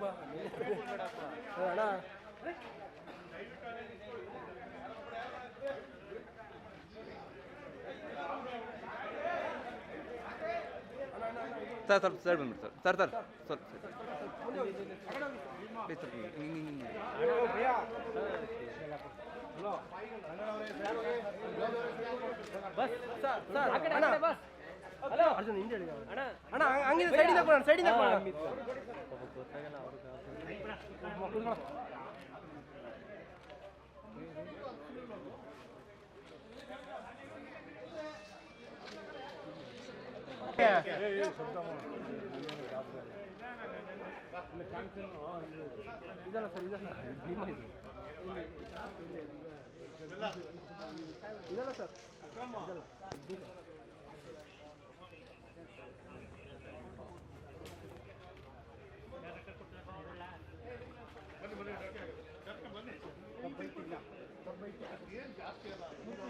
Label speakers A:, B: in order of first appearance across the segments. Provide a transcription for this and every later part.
A: ಬಾ ಅಣ್ಣ
B: ಸರ್ ಸ್ವಲ್ಪ ಸರ್ ಬಂದ್ಬಿಡಿ sir. Sir
A: sir sir bus sir sir hello Arjun ಹಿಂದೆ ಹೇಳಿ ಅಣ್ಣ ಅಣ್ಣ ಹಂಗಿದೆ ಸೈಡಿಂದ ಕೊಡೋಣ ಸೈಡಿಂದ ಕೊಡೋಣ ಇದಲ್ಲ ಸರ್ ಇದಲ್ಲ ನಿಮ್ಮ ಇದು ಇದಲ್ಲ ಸರ್ ಇದಲ್ಲ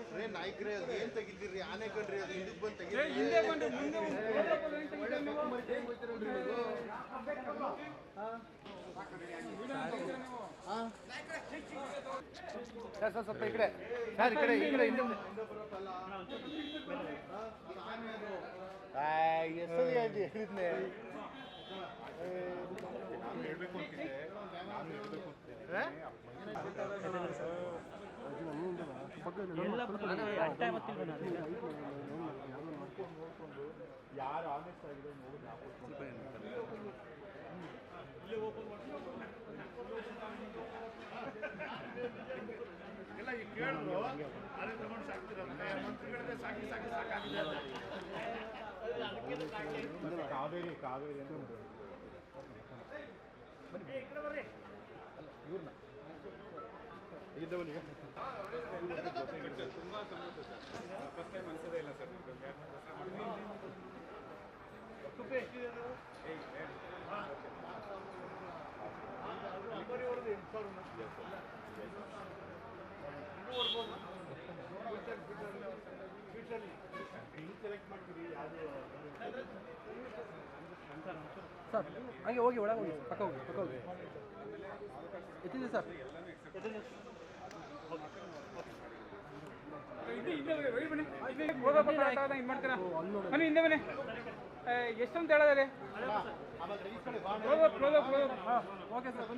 C: ಅರೇ ನಾಯ್ಕ್ರೆ ಅದು ಏನ್ ತೆಗಿತೀರಿ? ಆನೆ ಕಣ್ರಿ ಅದು ಹಿಂದಕ್ಕೆ ಬಂದು
A: ಸರ್ ಸರ್ ಸ್ವಲ್ಪ ಈ ಕಡೆ. ಸರ್ ಈ ಕಡೆ ಈ ಕಡೆ ಹಿಂದೆ
C: ಹೇಳಿದ್ನೆ. ಯಾರು ಆನೆಸ್ಟ್ ಆಗಿದೆ ನೋಡಿ ಎಲ್ಲ ಈ ಕೇಳಿದ್ರು ಅದೇ ತಗೊಂಡು ಸಾಕ್ತಿರಂತೆ ಮಂತ್ರಿಗಳೇ ಸಾಕಿ ಸಾಕಿ ಸಾಕಾಗಿದೆ ಕಾವೇರಿ ಕಾವೇರಿ ಅಂತ. ಇವ್ರನ್ನ. ಇದ್ದವನು ತುಂಬಾ ಫಸ್ಟ್ ಟೈಮ್ ಅನ್ಸೋದೇ ಇಲ್ಲ ಸರ್ ತುಪ್ಪ ಎಷ್ಟಿದೆ ಅದು ಅಂಬರಿಯವ್ರದ್ದು ಎಂಟು ಸಾವಿರ ಇನ್ನೂ ಬರ್ಬೋದು ಫ್ಯೂಚರ್ ಫ್ಯೂಚರಲ್ಲಿ ಹೆಂಗೆ ಸೆಲೆಕ್ಟ್
A: ಸರ್ ಹಂಗೆ ಹೋಗಿ ಒಳಗೆ ಹೋಗಿ, ಪಕ್ಕ ಹೋಗಿ ಪಕ್ಕ ಹೋಗಿ. ಎತ್ತಿದೆ ಸರ್?
D: ಬನ್ನಿ. ಹಿಂದೆ ಮನೆ ಎಷ್ಟು ಅಂತ ಹೇಳೋದೇ
A: ಓಕೆ ಸರ್.